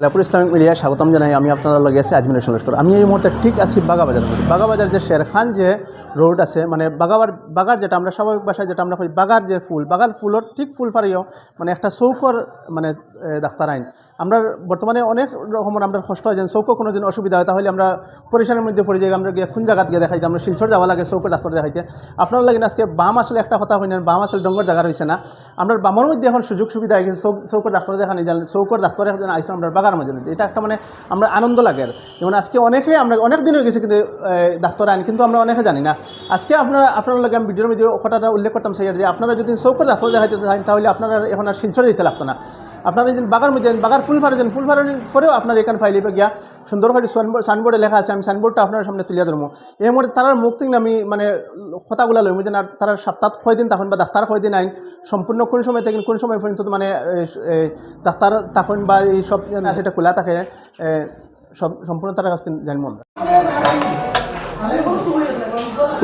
লাপুর Islamic media স্বাগতম জানাই। আমি আপনারা লগে আছি আজমির সলস্কর আমি এই মুহূর্তে ঠিক আছি বাগাবাজার। বাগাবাজার যে শেরখান যে রোড আছে মানে বাগাবার, বাগার যেটা আমরা স্বাভাবিক ভাষায় যেটা আমরা কই বাগার যে ফুল, বাগার ফুলর ঠিক ফুল ফারিও মানে একটা চৌকর মানে ডাক্তার আইন। আমরা বর্তমানে অনেক রকমের আমরা কষ্ট হয় যে চৌকো কোনো দিন অসুবিধা হয়, তাহলে আমরা পরিশানের মধ্যে পড়ে যাই, আমরা গিয়ে কোন জায়গাত গিয়ে দেখাইতে আমরা শিলচর যাওয়া লাগে, চৌকর ডাক্তার দেখাইতে। আপনারা লাগেন আজকে বাম আসলে একটা কথা হইলেন, বাম আসলে ডঙ্গর জায়গা রয়েছে না। আমরা বামর মধ্যে এখন সুযোগ সুবিধা হয়ে গেছে চৌকর ডাক্তার দেখানি জানেন চৌকর ডাক্তার একজন আইসে আমরা বাগার মধ্যে এটা একটা মানে আমরা আনন্দ লাগে। যেমন আজকে অনেকে আমরা, অনেক দিন হয়ে গেছে কিন্তু ডাক্তার আইন, কিন্তু আমরা অনেকে জানি না। আজকে আপনারা, আপনার লাগে আমি ভিডিওর মধ্যে কথাটা উল্লেখ করতাম সেই যে আপনারা যদি চৌকর ডাক্তার দেখাইতে চান তাহলে আপনারা এখন আর শিলচরে যেতে লাগতো না। আপনারা যে বাগার মধ্যে বাগার ফুল ফারে যান ফুল ফারার পরেও আপনার এখানে ফাইলে গিয়া সুন্দর করে সাইনবোর্ডে লেখা আছে, আমি সাইনবোর্ডটা আপনার সামনে তুলিয়া ধরবো। এর মধ্যে তার মুখ থেকে আমি মানে কথাগুলো লইম যে না তারা সপ্তাহ কয়দিন তখন বা ডাক্তার কয়দিন আইন, সম্পূর্ণ কোন সময় থেকে, কোন সময় পর্যন্ত মানে ডাক্তার তখন বা এই সব এটা খোলা থাকে সব, সম্পূর্ণ তার কাছ থেকে জানব আমরা।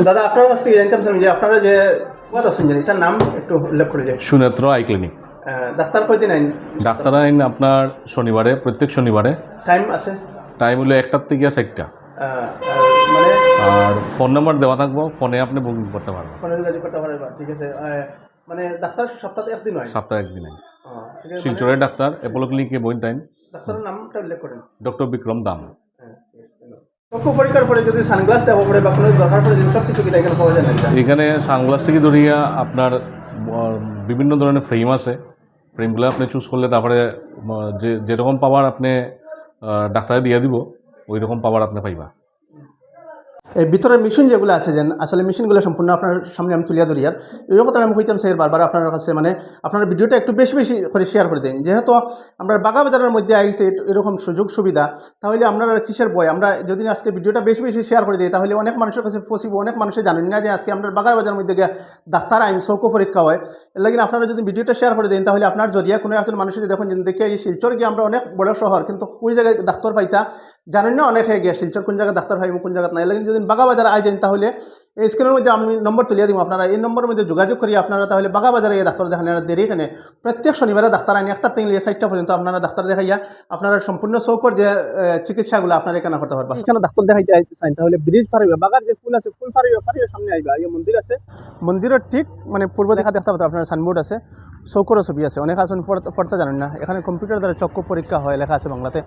দাদা আপনার কাছ থেকে জানতাম যে আপনারা যে কথা শুনছেন এটার নাম একটু উল্লেখ করে সুনেত্র আই ক্লিনিক। ডাক্তার কয়দিন আইন? ডাক্তার আইন আপনার শনিবারে প্রত্যেক শনিবারে। টাইম আছে? টাইম হলো একটার থেকে আহ, আহ, মানে? আর ফোন নাম্বার দেওয়া থাকব ফোনে আপনি বুকিং করতে পারবেন। যোগাযোগ করতে পারে বা, ঠিক আছে মানে ডাক্তার সপ্তাহে একদিন হয়? সপ্তাহে একদিন আছে, মানে শিলচরের ডাক্তার অ্যাপোলো ক্লিনিকে বইন টাইম। ডাক্তারের নামটা উল্লেখ করেন। ডক্টর বিক্রম দাম। এখানে সানগ্লাস থেকে ধরিয়া আপনার বিভিন্ন ধরনের ফ্রেম আছে। ফ্রেমগুলো আপনি চুজ করলে তারপরে যে, যেরকম পাওয়ার আপনি ডাক্তারে দিয়ে দিব ওই রকম পাওয়ার আপনি পাইবা। এই ভিতরের মেশিন যেগুলো আছে যেন, আসলে মেশিনগুলো সম্পূর্ণ আপনার সামনে আমি তুলিয়া ধরি আর এই কথা আমি কইতাম স্যার বারবার আপনার কাছে মানে আপনার ভিডিওটা একটু বেশি বেশি করে শেয়ার করে দিন। যেহেতু আমরা বাগা বাজারের মধ্যে আইসে এরকম সুযোগ সুবিধা, তাহলে আপনারা কিসের বই আমরা যদি আজকে ভিডিওটা বেশি বেশি শেয়ার করে দিই, তাহলে অনেক মানুষের কাছে পসিব অনেক মানুষে জানেন না যে আজকে আমরা বাজারের মধ্যে গিয়ে ডাক্তার, আইন, চৌকো পরীক্ষা হয়। এর আপনারা যদি ভিডিওটা শেয়ার করে দিন, তাহলে আপনার জরিয়া কোনো একজন মানুষ যদি দেখুন যে, দেখে এই শিলচর গিয়ে আমরা অনেক বড় শহর, কিন্তু ওই জায়গায় ডাক্তার পাইতা জানেন না অনেক হয়ে গিয়ে শিলচর কোন জায়গায় ডাক্তার পাইব কোন জায়গায় নাই। লাগে যদি বাগা বাজার আই যান তাহলে এই স্ক্রিনের মধ্যে আমি নম্বর তুলিয়ে দিব আপনারা। এই নম্বরের মধ্যে যোগাযোগ করি আপনারা তাহলে বাগা বাজারে এই ডাক্তার দেখান দেরি এখানে প্রত্যেক শনিবারে ডাক্তার আনি একটা তিন সাইটটা পর্যন্ত আপনারা ডাক্তার দেখাইয়া আপনারা সম্পূর্ণ চৌকর যে চিকিৎসাগুলো আপনারা এখানে করতে পারবেন এখানে ডাক্তার দেখাইতে আইতে চান তাহলে ব্রিজ পারিবে বাগার যে ফুল আছে ফুল পারিবে পারিবে সামনে আইবা। এই মন্দির আছে। মন্দিরের ঠিক মানে পূর্ব দেখা দেখতে পাবেন আপনার সাইনবোর্ড আছে। চৌকরও ছবি আছে অনেক আসুন পড়তে জানেন না। এখানে কম্পিউটার দ্বারা চক্ষু পরীক্ষা হয় লেখা আছে বাংলাতে।